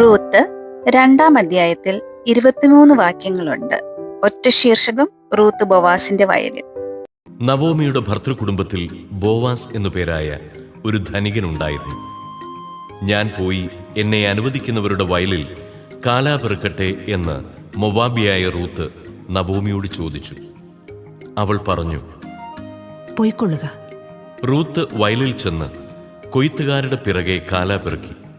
Ruth രണ്ടാം അധ്യായത്തിൽ ഇരുപത്തിമൂന്ന് വാക്യങ്ങളുണ്ട്. ഒറ്റ ശീർഷകം റൂത്ത് ബോവാസിന്റെ വയലിൽ. നവോമിയുടെ ഭർത്തൃകുടുംബത്തിൽ ബോവാസ് എന്നു പേരായ ഒരു ധനികൻ ഉണ്ടായിരുന്നു. ഞാൻ പോയി എന്നെ അനുവദിക്കുന്നവരുടെ വയലിൽ കാലാപെറുക്കട്ടെ എന്ന് മൊവാബിയായ റൂത്ത് നവോമിയോട് ചോദിച്ചു. അവൾ പറഞ്ഞു പോയിക്കൊള്ളുക. റൂത്ത് വയലിൽ ചെന്ന് കൊയ്ത്തുകാരുടെ പിറകെ കാലാപെറുക്കി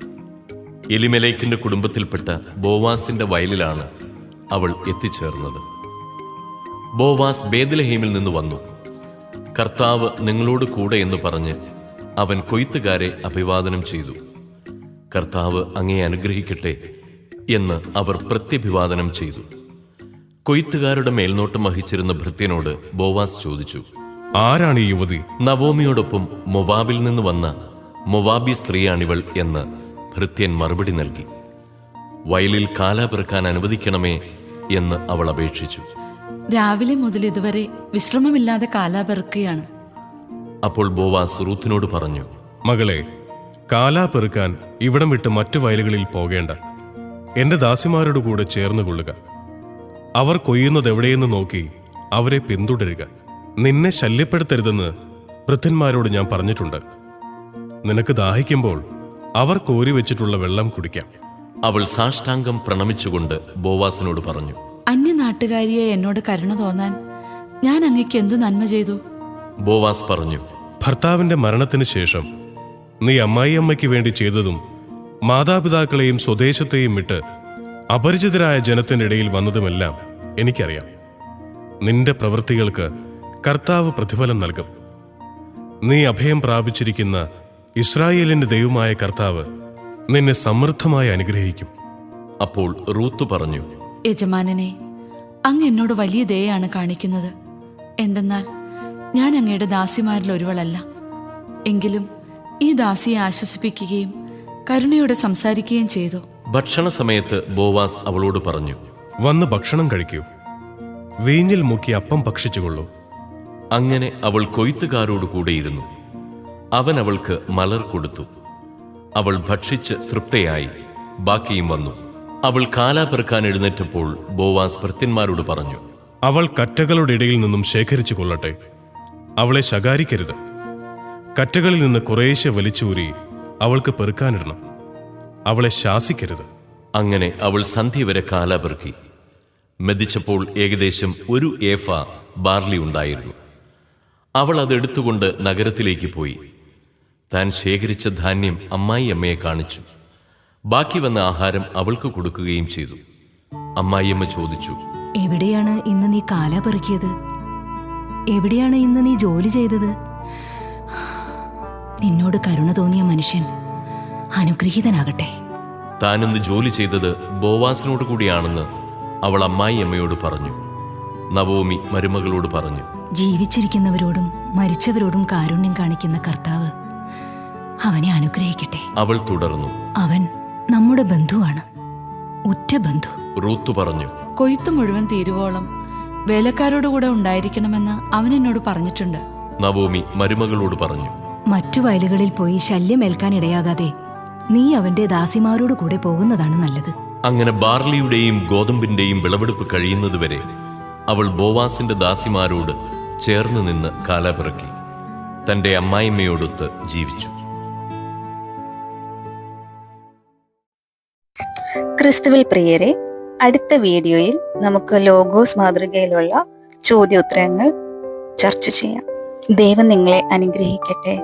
എലിമലേക്കിന്റെ കുടുംബത്തിൽപ്പെട്ട ബോവാസിന്റെ വയലിലാണ് അവൾ എത്തിച്ചേർന്നത്. ബോവാസ് ബേദലഹീമിൽ നിന്ന് വന്നു. കർത്താവ് നിങ്ങളോട് കൂടെ എന്ന് പറഞ്ഞ് അവൻ കൊയ്ത്തുകാരെ അഭിവാദനം ചെയ്തു. കർത്താവ് അങ്ങേ അനുഗ്രഹിക്കട്ടെ എന്ന് അവർ പ്രത്യഭിവാദനം ചെയ്തു. കൊയ്ത്തുകാരുടെ മേൽനോട്ടം വഹിച്ചിരുന്ന ഭൃത്യനോട് ബോവാസ് ചോദിച്ചു. ആരാണ് ഈ യുവതി? നവോമിയോടൊപ്പം മൊവാബിൽ നിന്ന് വന്ന മൊവാബി സ്ത്രീയാണിവൾ എന്ന് ഭൃത്യൻ മറുപടി നൽകി. വയലിൽ കാല പിറക്കാൻ അനുവദിക്കണമേ എന്ന് അവൾ അപേക്ഷിച്ചു. രാവിലെ മുതൽ ഇതുവരെ വിശ്രമമില്ലാതെ കാലാപെറുക്കുകയാണ് അപ്പോൾ ബോവാസ് റൂത്തിനോട് പറഞ്ഞു മകളെ കാലാ പെറുക്കാൻ ഇവിടം വിട്ട് മറ്റു വയലുകളിൽ പോകേണ്ട. എന്റെ ദാസിമാരോട് കൂടെ ചേർന്ന് കൊള്ളുക. അവർ കൊയ്യുന്നത് എവിടെയെന്ന് നോക്കി അവരെ പിന്തുടരുക. നിന്നെ ശല്യപ്പെടുത്തരുതെന്ന് വൃദ്ധന്മാരോട് ഞാൻ പറഞ്ഞിട്ടുണ്ട്. നിനക്ക് ദാഹിക്കുമ്പോൾ അവർ കോരി വെച്ചിട്ടുള്ള വെള്ളം കുടിക്കാം. അവൾ സാഷ്ടാംഗം പ്രണമിച്ചുകൊണ്ട് ബോവാസിനോട് പറഞ്ഞു അന്യനാട്ടുകാരിയെ എന്നോട് കരുണ തോന്നാൻ ഞാൻ അങ്ങക്ക് എന്ത് നന്മ ചെയ്തു? ബോവാസ് പറഞ്ഞു ഭർത്താവിന്റെ മരണത്തിന് ശേഷം നീ അമ്മായിയമ്മയ്ക്ക് വേണ്ടി ചെയ്തതും മാതാപിതാക്കളെയും സ്വദേശത്തെയും വിട്ട് അപരിചിതരായ ജനത്തിന്റെ ഇടയിൽ വന്നതുമെല്ലാം എനിക്കറിയാം. നിന്റെ പ്രവൃത്തികൾക്ക് കർത്താവ് പ്രതിഫലം നൽകും. നീ അഭയം പ്രാപിച്ചിരിക്കുന്ന ഇസ്രായേലിന്റെ ദൈവമായ കർത്താവ് നിന്നെ സമൃദ്ധമായി അനുഗ്രഹിക്കും. അപ്പോൾ റൂത്ത് പറഞ്ഞു യജമാനനെ അങ്ങ് എന്നോട് വലിയ ദയാണ് കാണിക്കുന്നത്. എന്തെന്നാൽ ഞാൻ അങ്ങയുടെ ദാസിമാരിൽ ഒരുവളല്ല. എങ്കിലും ഈ ദാസിയെ ആശ്വസിപ്പിക്കുകയും കരുണയോടെ സംസാരിക്കുകയും ചെയ്തു. ഭക്ഷണ സമയത്ത് ബോവാസ് അവളോട് പറഞ്ഞു വന്ന് ഭക്ഷണം കഴിക്കൂ. വീഞ്ഞിൽ മുക്കി അപ്പം ഭക്ഷിച്ചുകൊള്ളൂ. അങ്ങനെ അവൾ കൊയ്ത്തുകാരോട് കൂടെയിരുന്നു അവൻ അവൾക്ക് മലർ കൊടുത്തു. അവൾ ഭക്ഷിച്ച് തൃപ്തയായി. ബാക്കിയും വന്നു. അവൾ കാലാപെറുക്കാൻ എഴുന്നേറ്റപ്പോൾ ബോവാസ് ഭൃത്യന്മാരോട് പറഞ്ഞു അവൾ കറ്റകളുടെ ഇടയിൽ നിന്നും ശേഖരിച്ചു കൊള്ളട്ടെ. അവളെ ശകാരിക്കരുത്. കറ്റകളിൽ നിന്ന് കുറേശ്ശെ വലിച്ചൂരി അവൾക്ക് പെറുക്കാനിടണം. അവളെ ശാസിക്കരുത്. അങ്ങനെ അവൾ സന്ധ്യ വരെ കാലാപെറുക്കി മെതിച്ചപ്പോൾ ഏകദേശം ഒരു ഏഫ ബാർലി ഉണ്ടായിരുന്നു. അവൾ അതെടുത്തുകൊണ്ട് നഗരത്തിലേക്ക് പോയി. താൻ ശേഖരിച്ച ധാന്യം അമ്മായി അമ്മയെ കാണിച്ചു. ബാക്കി വന്ന ആഹാരം അവൾക്ക് കൊടുക്കുകയും ചെയ്തു. അമ്മായിയമ്മ ചോദിച്ചു എവിടെയാണ് ഇന്ന് നീ കാല പെറുക്കിയത്? എവിടെയാണ് ഇന്ന് നീ ജോലി ചെയ്തത്? നിന്നോട് കരുണ തോന്നിയ മനുഷ്യൻ അനുഗ്രഹീതനാകട്ടെ. താനിന്ന് ജോലി ചെയ്തത് ബോവാസിനോട് കൂടിയാണെന്ന് അവൾ അമ്മായി അമ്മയോട് പറഞ്ഞു. നവോമി മരുമകളോട് പറഞ്ഞു ജീവിച്ചിരിക്കുന്നവരോടും മരിച്ചവരോടും കാരുണ്യം കാണിക്കുന്ന കർത്താവ് അവനെ അനുഗ്രഹിക്കട്ടെ. അവൾ തുടർന്നു. അവൻ നമ്മുടെ ബന്ധുവാണ്. ഉറ്റ ബന്ധു. റൂത്ത് പറഞ്ഞു. കൊയ്ത്ത് മുഴുവൻ തീരുവോളം വേലക്കാരോടുകൂടെ ഉണ്ടായിരിക്കണമെന്ന് അവൻ എന്നോട് പറഞ്ഞിട്ടുണ്ട്. നവോമി മരുമകളോട് പറഞ്ഞു. മറ്റു വയലുകളിൽ പോയി ശല്യമേൽക്കാൻ ഇടയാകാതെ നീ അവന്റെ ദാസിമാരോട് കൂടെ പോകുന്നതാണ് നല്ലത്. അങ്ങനെ ബാർലിയുടെയും ഗോതമ്പിന്റെയും വിളവെടുപ്പ് കഴിയുന്നതുവരെ അവൾ ബോവാസിന്റെ ദാസിമാരോട് ചേർന്ന് നിന്ന് കാലപിറക്കി തന്റെ അമ്മായിമ്മയോടൊത്ത് ജീവിച്ചു. ക്രിസ്തുവിൽ പ്രിയരെ അടുത്ത വീഡിയോയിൽ നമുക്ക് ലോഗോസ് മാതൃകയിലുള്ള ചോദ്യോത്തരങ്ങൾ ചർച്ച ചെയ്യാം. ദൈവം നിങ്ങളെ അനുഗ്രഹിക്കട്ടെ.